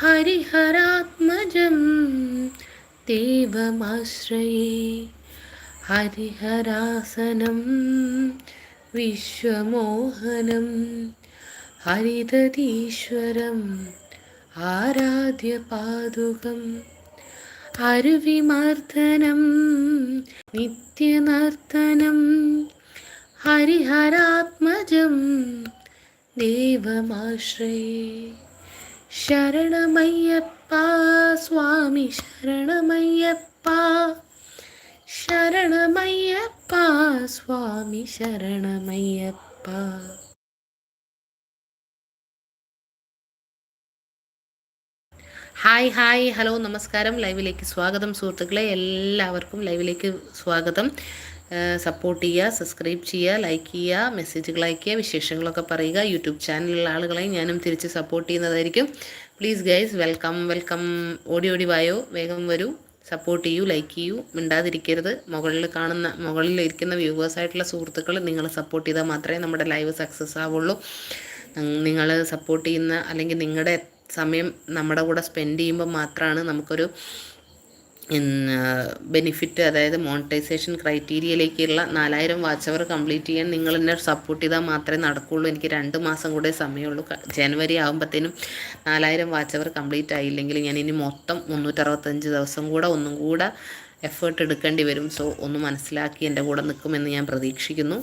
ഹരിഹരാത്മജം ദേവമാശ്രയേ. ഹരിഹരാസനം വിശ്വമോഹനം ഹരിതീശ്വരം ആരാധ്യ പാതുകം അരുവിമർദ്ദനം നിത്യനർത്തനം ഹരിഹരാത്മജം ദേവമാശ്രയേ. ശരണമയ്യപ്പ സ്വാമി ശരണമയ്യപ്പ. ശരണമയ്യപ്പ സ്വാമി ശരണമയ്യപ്പ. ഹായ് ഹായ് ഹലോ നമസ്കാരം. ലൈവിലേക്ക് സ്വാഗതം സുഹൃത്തുക്കളെ. എല്ലാവർക്കും ലൈവിലേക്ക് സ്വാഗതം. സപ്പോർട്ട് ചെയ്യുക സബ്സ്ക്രൈബ് ചെയ്യുക ലൈക്ക് ചെയ്യുക മെസ്സേജുകൾ അയക്കുക വിശേഷങ്ങളൊക്കെ പറയുക. യൂട്യൂബ് ചാനലിലുള്ള ആളുകളെ ഞാനും തിരിച്ച് സപ്പോർട്ട് ചെയ്യുന്നതായിരിക്കും. പ്ലീസ് ഗൈസ് വെൽക്കം വെൽക്കം ഓടി ഓടി വായോ. വേഗം വരൂ. സപ്പോർട്ട് ചെയ്യൂ ലൈക്ക് ചെയ്യൂ. മിണ്ടാതിരിക്കരുത്. മുകളിൽ കാണുന്ന മുകളിൽ ഇരിക്കുന്ന വ്യൂവേഴ്സായിട്ടുള്ള സുഹൃത്തുക്കൾ നിങ്ങൾ സപ്പോർട്ട് ചെയ്താൽ മാത്രമേ നമ്മുടെ ലൈവ് സക്സസ് ആവുള്ളൂ. നിങ്ങൾ സപ്പോർട്ട് ചെയ്യുന്ന അല്ലെങ്കിൽ നിങ്ങളുടെ സമയം നമ്മുടെ കൂടെ സ്പെൻഡ് ചെയ്യുമ്പോൾ മാത്രമാണ് നമുക്കൊരു ബെനിഫിറ്റ് അതായത് മോണിറ്റൈസേഷൻ ക്രൈറ്റീരിയയിലേക്കുള്ള നാലായിരം വാച്ച് അവർ കംപ്ലീറ്റ് ചെയ്യാൻ നിങ്ങൾ എന്നെ സപ്പോർട്ട് ചെയ്താൽ മാത്രമേ നടക്കുകയുള്ളൂ എനിക്ക് രണ്ട് മാസം കൂടെ സമയമുള്ളൂ. ജനുവരി ആകുമ്പോഴത്തേനും നാലായിരം വാച്ച് അവർ കംപ്ലീറ്റ് ആയില്ലെങ്കിൽ ഞാൻ ഇനി മൊത്തം മുന്നൂറ്ററുപത്തഞ്ച് ദിവസം കൂടെ ഒന്നും കൂടെ എഫേർട്ട് എടുക്കേണ്ടി വരും. സോ ഒന്ന് മനസ്സിലാക്കി എന്റെ കൂടെ നിൽക്കുമെന്ന് ഞാൻ പ്രതീക്ഷിക്കുന്നു.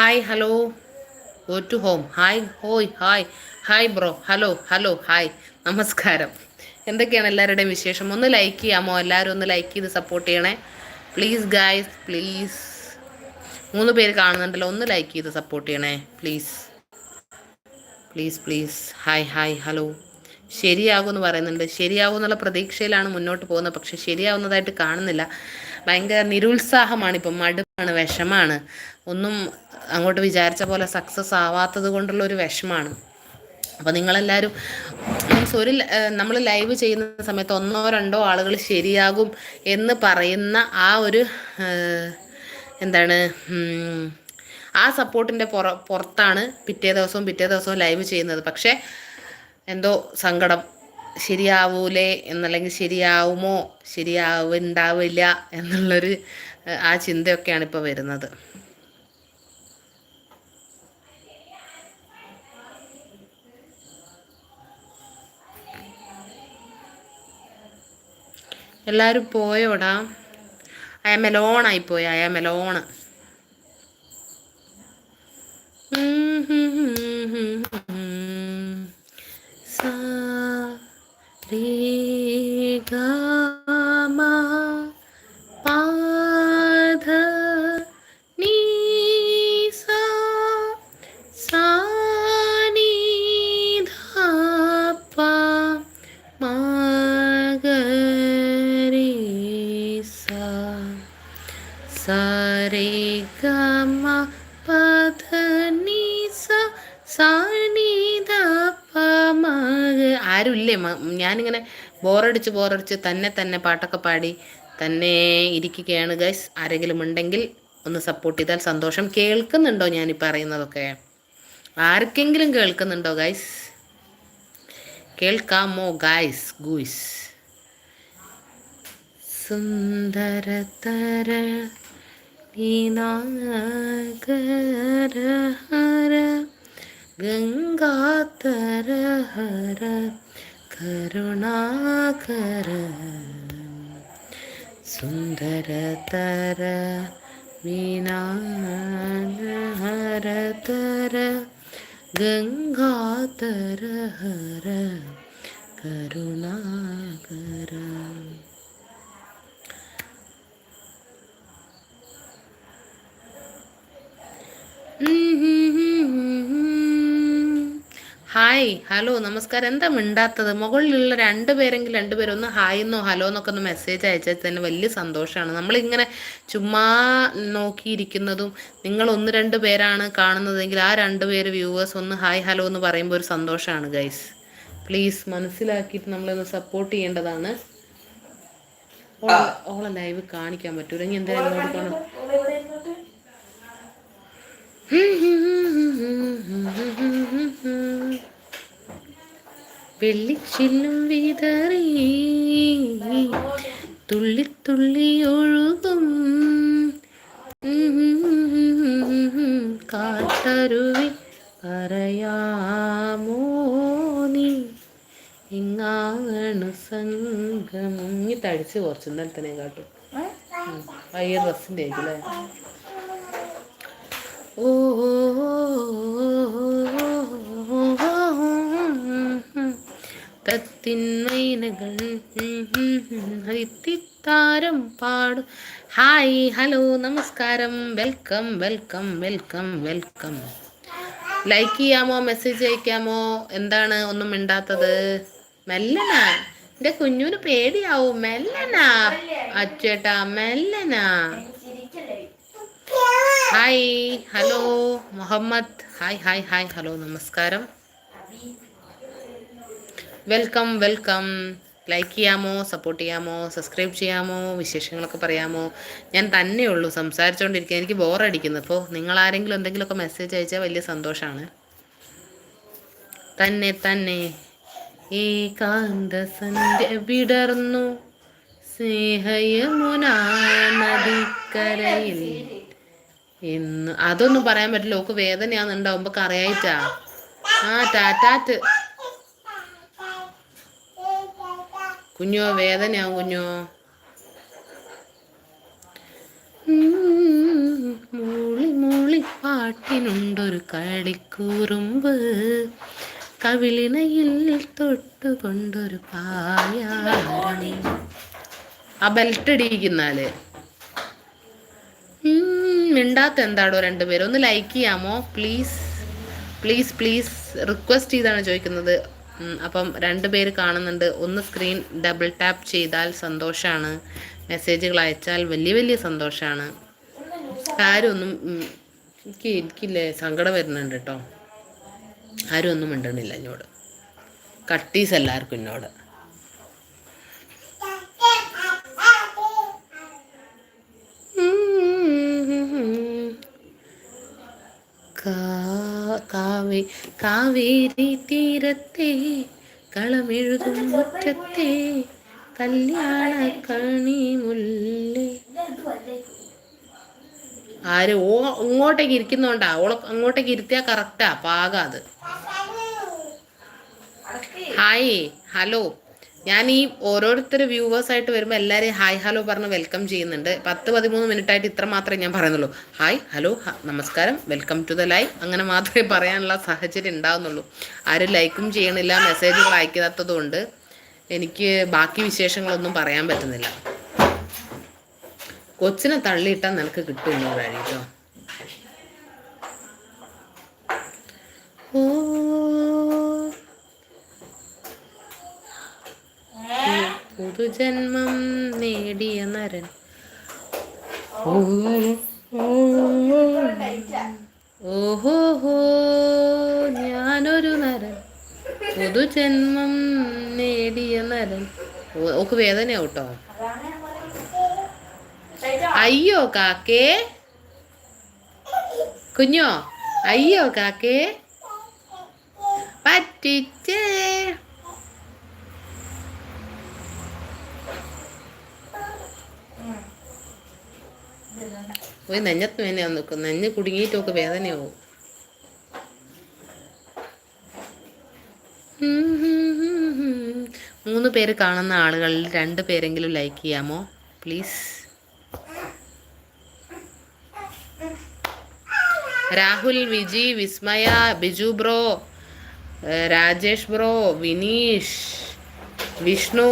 Hi hello go to home hi ഹോയ് hi hi bro hello hello hi നമസ്കാരം. എന്തൊക്കെയാണ് എല്ലാവരുടെയും വിശേഷം? ഒന്ന് ലൈക്ക് ചെയ്യാമോ? എല്ലാവരും ഒന്ന് ലൈക്ക് ചെയ്ത് സപ്പോർട്ട് ചെയ്യണേ. പ്ലീസ് ഗായ്സ് പ്ലീസ് മൂന്ന് പേര് കാണുന്നുണ്ടല്ലോ. ഒന്ന് ലൈക്ക് ചെയ്ത് സപ്പോർട്ട് ചെയ്യണേ. Please please please hi hi hello ശരിയാകുമെന്ന് പറയുന്നുണ്ട്. ശരിയാകുമെന്നുള്ള പ്രതീക്ഷയിലാണ് മുന്നോട്ട് പോകുന്നത്. പക്ഷെ ശരിയാവുന്നതായിട്ട് കാണുന്നില്ല. ഭയങ്കര നിരുത്സാഹമാണ്. ഇപ്പം മടുപ്പാണ് വിഷമാണ്. ഒന്നും അങ്ങോട്ട് വിചാരിച്ച പോലെ സക്സസ് ആവാത്തത് കൊണ്ടുള്ള ഒരു വിഷമാണ്. അപ്പോൾ നിങ്ങളെല്ലാവരും മീൻസ് ഒരു നമ്മൾ ലൈവ് ചെയ്യുന്ന സമയത്ത് ഒന്നോ രണ്ടോ ആളുകൾ ശരിയാകും എന്ന് പറയുന്ന ആ ഒരു എന്താണ് ആ സപ്പോർട്ടിന്റെ പുറ പുറത്താണ് പിറ്റേ ദിവസവും പിറ്റേ ദിവസവും ലൈവ് ചെയ്യുന്നത്. പക്ഷേ എന്തോ സങ്കടം ശരിയാവൂലേ എന്നല്ലെങ്കിൽ ശരിയാവുമോ ശരിയാവുണ്ടാവില്ല എന്നുള്ളൊരു ആ ചിന്തയൊക്കെയാണ് ഇപ്പോൾ വരുന്നത്. എല്ലാവരും പോയോടാ? അയ മെലോണായി പോയി അയ ആരുമില്ലേ ഞാനിങ്ങനെ ബോറടിച്ച് ബോറടിച്ച് തന്നെ തന്നെ പാട്ടൊക്കെ പാടി തന്നെ ഇരിക്കുകയാണ്. ഗൈസ് ആരെങ്കിലും ഉണ്ടെങ്കിൽ ഒന്ന് സപ്പോർട്ട് ചെയ്താൽ സന്തോഷം. കേൾക്കുന്നുണ്ടോ ഞാൻ ഈ പറയുന്നതൊക്കെ? ആർക്കെങ്കിലും കേൾക്കുന്നുണ്ടോ ഗൈസ്? കേൾക്കാമോ ഗൈസ്? ഗൂയ്സ്. സുന്ദരതര ഹര ഗംഗാതര ഹര കരുണാകര സുന്ദരതര വീണാഹരതര ഗംഗാതര ഹര കരുണാകര ഹായ് ഹലോ നമസ്കാരം. എന്താ മിണ്ടാത്തത്? മുകളിലുള്ള രണ്ട് പേരെങ്കിലും രണ്ടുപേരും ഒന്ന് ഹായ് എന്നോ ഹലോ എന്നൊക്കെ ഒന്ന് മെസ്സേജ് അയച്ചാൽ തന്നെ വലിയ സന്തോഷമാണ്. നമ്മളിങ്ങനെ ചുമ്മാ നോക്കിയിരിക്കുന്നതും നിങ്ങൾ ഒന്ന് രണ്ട് പേരാണ് കാണുന്നതെങ്കിൽ ആ രണ്ട് പേര് വ്യൂവേഴ്സ് ഒന്ന് ഹായ് ഹലോ എന്ന് പറയുമ്പോൾ ഒരു സന്തോഷമാണ് ഗൈസ് പ്ലീസ് മനസ്സിലാക്കിയിട്ട് നമ്മളൊന്ന് സപ്പോർട്ട് ചെയ്യേണ്ടതാണ്. ഓളെ ലൈവ് കാണിക്കാൻ പറ്റൂല ഇനി എന്തായാലും വെള്ളിച്ചില്ലും വിതറി തുള്ളി തുള്ളി ഒഴുകും. കാട്ടരുവി പറയാമോ നീ? എങ്ങാണ് സംഘം. ഇനി തടിച്ച് കുറച്ച് ഇന്നലെ തന്നെ കാട്ടും. ഡ്രസ്സിന്റെ ആയിരിക്കും അല്ലേ? തത്തിന്മൈനകൾ. ഹരിത്തിത്താരം പാടും. ഹായ് ഹലോ നമസ്കാരം. Welcome welcome welcome welcome. Like ചെയ്യാമോ? മെസ്സേജ് അയക്കാമോ? എന്താണ് ഒന്നും മിണ്ടാത്തത്? മെല്ലനാ. എന്റെ കുഞ്ഞുവിന് പേടിയാവും. മെല്ലനാ. അച്ചേട്ടാ മെല്ലനാ. Hi hello Muhammad hi hi hi hello നമസ്കാരം. വെൽക്കം വെൽക്കം ലൈക്ക് ചെയ്യാമോ സപ്പോർട്ട് ചെയ്യാമോ സബ്സ്ക്രൈബ് ചെയ്യാമോ വിശേഷങ്ങളൊക്കെ പറയാമോ? ഞാൻ തന്നെയുള്ളൂ സംസാരിച്ചുകൊണ്ടിരിക്കുക എനിക്ക് ബോറടിക്കുന്നു ഇപ്പോൾ നിങ്ങൾ ആരെങ്കിലും എന്തെങ്കിലുമൊക്കെ മെസ്സേജ് അയച്ചാൽ വലിയ സന്തോഷമാണ് തന്നെ തന്നെ. ഏകാന്തസന്ധ്യ വിടർന്നു. സ്നേഹയമുനാ നദിക്കരയിൽ. എന്ന് അതൊന്നും പറയാൻ പറ്റില്ല. ഓക്ക് വേദനയാണെന്നുണ്ടാവുമ്പോ കറിയായിട്ടാ ആ ടാറ്റാറ്റ് കുഞ്ഞോ വേദനയാവും കുഞ്ഞോ. മൂളി മൂളി പാട പാട്ടിനുണ്ടൊരു കളിക്കൂറുമ്പ് കവിളിനയിൽ തൊട്ടുകൊണ്ടൊരു പായാരണി ആ ബെൽറ്റ് ഇടിയിക്കുന്നാൽ. മിണ്ടാത്ത എന്താടോ രണ്ടുപേരും ഒന്ന് ലൈക്ക് ചെയ്യാമോ? പ്ലീസ് പ്ലീസ് പ്ലീസ് റിക്വസ്റ്റ് ചെയ്താണ് ചോദിക്കുന്നത്. അപ്പം രണ്ട് പേര് കാണുന്നുണ്ട്. ഒന്ന് സ്ക്രീൻ ഡബിൾ ടാപ്പ് ചെയ്താൽ സന്തോഷമാണ് മെസ്സേജുകൾ അയച്ചാൽ വലിയ വലിയ സന്തോഷമാണ് ആരും ഒന്നും ഉം, എനിക്ക് എനിക്കില്ലേ സങ്കടം വരുന്നുണ്ട് കേട്ടോ. ആരും ഒന്നും മിണ്ടണില്ല എന്നോട്. കട്ടീസ് എല്ലാവർക്കും എന്നോട് കാ- കാവേ കാവേരി തീരത്തെ കളമെഴുതും മുറ്റത്തെ കല്യാണ കണി മുല്ലേ. ആര് ഓ ഇങ്ങോട്ടേക്ക് ഇരിക്കുന്നോണ്ടാ. ഓളെ അങ്ങോട്ടേക്ക് ഇരുത്തിയാ കറക്റ്റാ പാകാത് ഹായ് ഹലോ. ഞാൻ ഈ ഓരോരുത്തർ വ്യൂവേഴ്സ് ആയിട്ട് വരുമ്പോൾ എല്ലാവരെയും ഹായ് ഹലോ പറഞ്ഞ് വെൽക്കം ചെയ്യുന്നുണ്ട്. പത്ത് പതിമൂന്ന് മിനിറ്റ് ആയിട്ട് ഇത്ര മാത്രമേ ഞാൻ പറയുന്നുള്ളൂ. ഹായ് ഹലോ നമസ്കാരം വെൽക്കം ടു ദ ലൈവ് അങ്ങനെ മാത്രമേ പറയാനുള്ള സാഹചര്യം ഉണ്ടാവുന്നുള്ളൂ. ആരും ലൈക്കും ചെയ്യണില്ല മെസ്സേജുകൾ അയക്കാത്തതുകൊണ്ട് എനിക്ക് ബാക്കി വിശേഷങ്ങളൊന്നും പറയാൻ പറ്റുന്നില്ല. കൊച്ചിനെ തള്ളിയിട്ടാൽ നിനക്ക് കിട്ടുന്നു വഴി ഓ പുതുജന്മം നേടിയ നരൻ. ഓഹോ ഞാനൊരു നരൻ. പുതുജന്മം നേടിയ നരൻ. ഓക്ക് വേദനയാവും അയ്യോ കാക്കേ. കുഞ്ഞോ അയ്യോ കാക്കേ. പറ്റിച്ചേ. പോയി നെഞ്ഞത്ത് വേനയാവും നിൽക്കും നെഞ്ഞ് കുടുങ്ങിയിട്ടൊക്കെ വേദനയാവും. മൂന്ന് പേര് കാണുന്ന ആളുകളിൽ രണ്ട് പേരെങ്കിലും ലൈക്ക് ചെയ്യാമോ? Please Rahul Viji Vismaya Biju bro Rajesh bro Vineesh Vishnu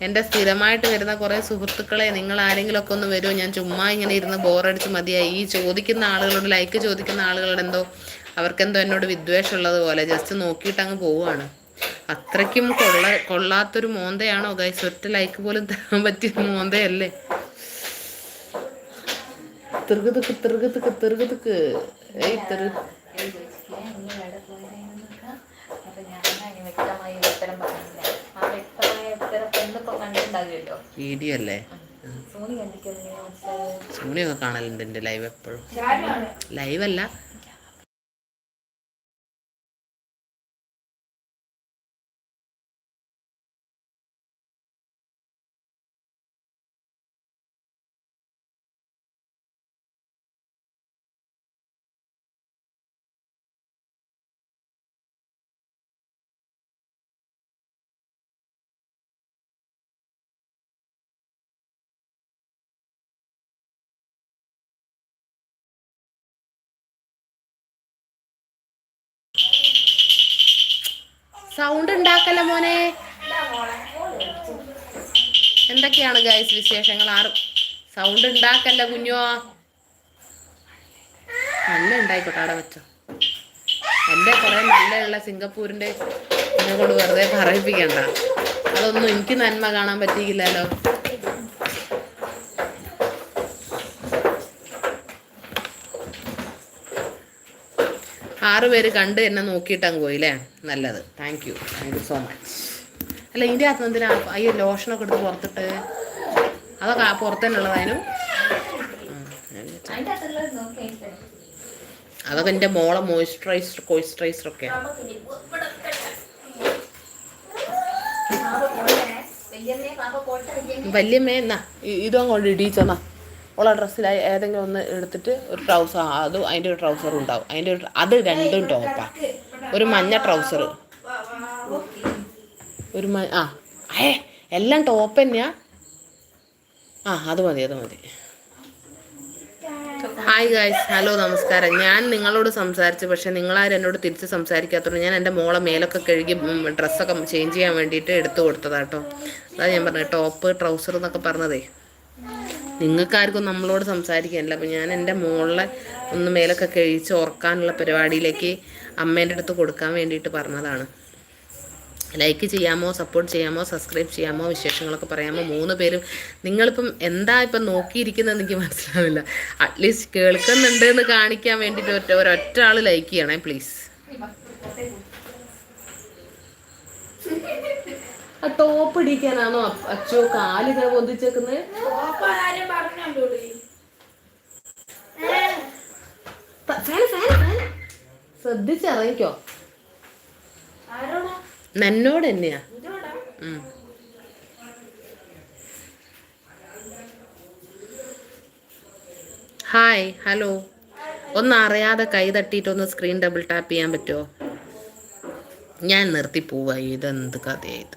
എന്റെ സ്ഥിരമായിട്ട് വരുന്ന കുറേ സുഹൃത്തുക്കളെ നിങ്ങൾ ആരെങ്കിലുമൊക്കെ ഒന്ന് വരുമോ ഞാൻ ചുമ്മാ ഇങ്ങനെ ഇരുന്ന് ബോറടിച്ച് മതിയായി. ഈ ചോദിക്കുന്ന ആളുകളോട് ലൈക്ക് ചോദിക്കുന്ന ആളുകളോട് എന്തോ അവർക്കെന്തോ എന്നോട് വിദ്വേഷമുള്ളത് പോലെ ജസ്റ്റ് നോക്കിയിട്ട് അങ്ങ് പോവുകയാണ്. അത്രയ്ക്കും കൊള്ള കൊള്ളാത്തൊരു മോന്തയാണോ ഗൈസ് ഒറ്റ ലൈക്ക് പോലും തരാൻ പറ്റിയ മോന്തയല്ലേ? തിറുകുതുക്ക് തിറുകുതുക്ക് തിറുകുതുക്ക് ഏയ് തിറു വീഡിയോ അല്ലേ? സോണി കാണലുണ്ട് എന്റെ ലൈവ് എപ്പോഴും. ലൈവ് അല്ല. സൗണ്ട് ഉണ്ടാക്കല്ല മോനെ? എന്തൊക്കെയാണ് ഗൈസ് വിശേഷങ്ങൾ? ആറും സൗണ്ട് ഉണ്ടാക്കല്ല കുഞ്ഞോ? നല്ല ഉണ്ടായിക്കോട്ടെ അവിടെ വെച്ചോ. എന്റെ കുറേ നല്ലയുള്ള സിംഗപ്പൂരിന്റെ എന്നെ കൊണ്ട് വെറുതെ പറയിപ്പിക്കണ്ട. അതൊന്നും എനിക്ക് നന്മ കാണാൻ പറ്റിയില്ലല്ലോ. ആറ് പേര് കണ്ട് എന്നെ നോക്കിയിട്ട് അങ്ങ് പോയില്ലേ? നല്ലത്. Thank you thank you so much അല്ല ഇതിന്റെ അകത്ത് എന്തിനാ? അയ്യോ ലോഷനൊക്കെ എടുത്ത് പുറത്തിട്ട്. അതൊക്കെ പുറത്ത് തന്നെ ഉള്ളതായാലും അതൊക്കെ എന്റെ മോളെ മോയ്സ്ചറൈസർ കോയിസ്ചറൈസർ ഒക്കെയാണ് വല്യമ്മ എന്നാ ഇതും കൊണ്ട് ഇടിച്ചെന്നാ ഉള്ള ഡ്രസ്സിൽ ഏതെങ്കിലും ഒന്ന് എടുത്തിട്ട് ഒരു ട്രൗസർ അത് അതിന്റെ ഒരു ട്രൗസർ ഉണ്ടാവും. അതിന്റെ ഒരു അത് രണ്ടും ടോപ്പാ. ഒരു മഞ്ഞ ട്രൗസർ ഒരു മ ആ ഏ എല്ലാം ടോപ്പ് തന്നെയാ. ആ അത് മതി അത് മതി. ഹായ് ഗായ്സ് ഹലോ നമസ്കാരം. ഞാൻ നിങ്ങളോട് സംസാരിച്ചു പക്ഷേ നിങ്ങളാരും എന്നോട് തിരിച്ച് സംസാരിക്കാത്തതുകൊണ്ട് ഞാൻ എന്റെ മോളെ മേലൊക്കെ കഴുകി ഡ്രസ്സൊക്കെ ചേഞ്ച് ചെയ്യാൻ വേണ്ടിയിട്ട് എടുത്തു കൊടുത്തതാട്ടോ അതാ ഞാൻ പറഞ്ഞത് ടോപ്പ് ട്രൗസർ എന്നൊക്കെ പറഞ്ഞതേ. നിങ്ങൾക്കാർക്കും നമ്മളോട് സംസാരിക്കാനില്ല. അപ്പം ഞാൻ എന്റെ മോളെ ഒന്ന് മേലൊക്കെ കഴിച്ച് ഓർക്കാനുള്ള പരിപാടിയിലേക്ക് അമ്മേന്റെ അടുത്ത് കൊടുക്കാൻ വേണ്ടിയിട്ട് പറഞ്ഞതാണ്. ലൈക്ക് ചെയ്യാമോ സപ്പോർട്ട് ചെയ്യാമോ സബ്സ്ക്രൈബ് ചെയ്യാമോ വിശേഷങ്ങളൊക്കെ പറയാമോ മൂന്ന് പേരും നിങ്ങളിപ്പം എന്താ ഇപ്പം നോക്കിയിരിക്കുന്നത് എനിക്ക് മനസ്സിലാവില്ല. അറ്റ്ലീസ്റ്റ് കേൾക്കുന്നുണ്ട് എന്ന് കാണിക്കാൻ വേണ്ടിയിട്ട് ഒറ്റ ഒരൊറ്റ ആൾ ലൈക്ക് ചെയ്യണേ പ്ലീസ് ആ ടോപ്പ് ഇടിക്കാനാണോ അച്ചോ കാലിങ്ങനെ പൊന്തിച്ചേക്കുന്നത് ശ്രദ്ധിച്ചറിയിക്കോ ശ്രദ്ധിച്ചിറങ്ങിക്കോ. നന്നോട് തന്നെയാ. Hi hello. ഒന്ന് അറിയാതെ കൈ തട്ടിയിട്ടൊന്ന് സ്ക്രീൻ ഡബിൾ ടാപ്പ് ചെയ്യാൻ പറ്റുമോ ഞാൻ നിർത്തി പോവാ. ഇതെന്ത് കഥയായത്